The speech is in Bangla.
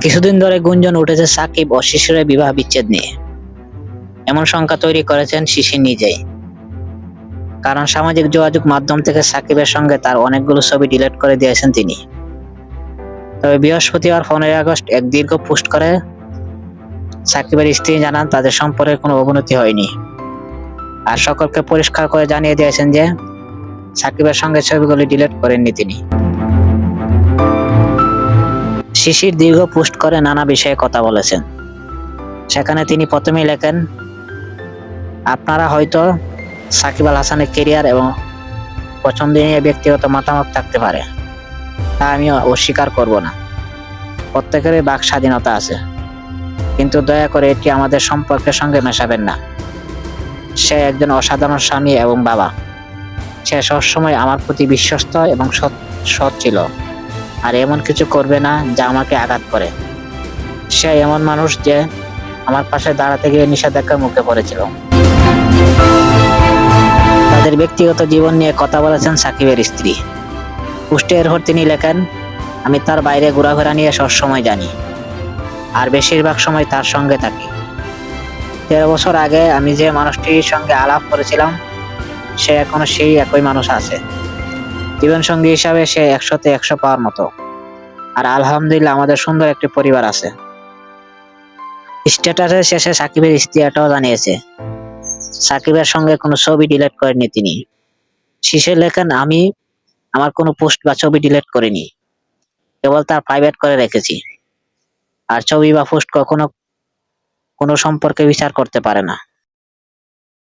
কিছুদিন ধরে গুঞ্জন উঠেছে সাকিব ও শিশিরের বিবাহ বিচ্ছেদ নিয়ে। এমন সংখ্যা তৈরি করেছেন শিশির নিজেই। কারণ সামাজিক যোগাযোগ মাধ্যম থেকে সাকিবের সঙ্গে তার অনেকগুলো ছবি ডিলিট করে দিয়েছেন তিনি। তবে বৃহস্পতিবার পনেরোই আগস্ট এক দীর্ঘ পোস্ট করে, সাকিবের স্ত্রী জানান তাদের সম্পর্কে কোনো অবনতি হয়নি। আর সকলকে পরিষ্কার করে জানিয়ে দিয়েছেন যে, সাকিবের সঙ্গে ছবিগুলি ডিলিট করেননি তিনি। শিশির দীর্ঘ পোস্ট করে নানা বিষয়ে কথা বলেছেন। সেখানে তিনি প্রথমেই লেখেন, আপনারা হয়তো সাকিব আল হাসানের কেরিয়ার এবং পছন্দ নিয়ে ব্যক্তিগত মতামত থাকতে পারে। তা আমি অস্বীকার করব না। প্রত্যেকেরই বাক স্বাধীনতা আছে। কিন্তু দয়া করে এটি আমাদের সম্পর্কের সঙ্গে মেশাবেন না। সে একজন অসাধারণ স্বামী এবং বাবা। সে সবসময় আমার প্রতি বিশ্বস্ত এবং সৎ সৎ ছিল। আর এমন কিছু করবে না যা আমাকে আঘাত করে। সে এমন মানুষ যে আমার পাশে দাঁড়াতে গিয়ে নিষেধাজ্ঞার মুখে পড়েছিল। তাদের ব্যক্তিগত জীবন নিয়ে কথা বলেছেন সাকিবের স্ত্রী। পুষ্টে এরপর তিনি লেখেন, আমি তার বাইরে ঘোরাফেরা নিয়ে সবসময় জানি, আর বেশিরভাগ সময় তার সঙ্গে থাকি। তেরো বছর আগে আমি যে মানুষটির সঙ্গে আলাপ করেছিলাম, সে এখনও সেই একই মানুষ আছে। জীবন সঙ্গী হিসাবে সে একশোতে একশো পাওয়ার মতো। আর আলহামদুলিল্লাহ আমাদের সুন্দর একটি পরিবার আছে। স্ট্যাটাসের শেষে সাকিবের স্ত্রী এটাও জানিয়েছে। সাকিবের সঙ্গে কোনো ছবি ডিলেট করেননি তিনি। শীষে লেখেন, আমি আমার কোনো পোস্ট বা ছবি ডিলিট করিনি। কেবল তার প্রাইভেট করে রেখেছি। আর ছবি বা পোস্ট কখনো কোনো সম্পর্কে বিচার করতে পারে না।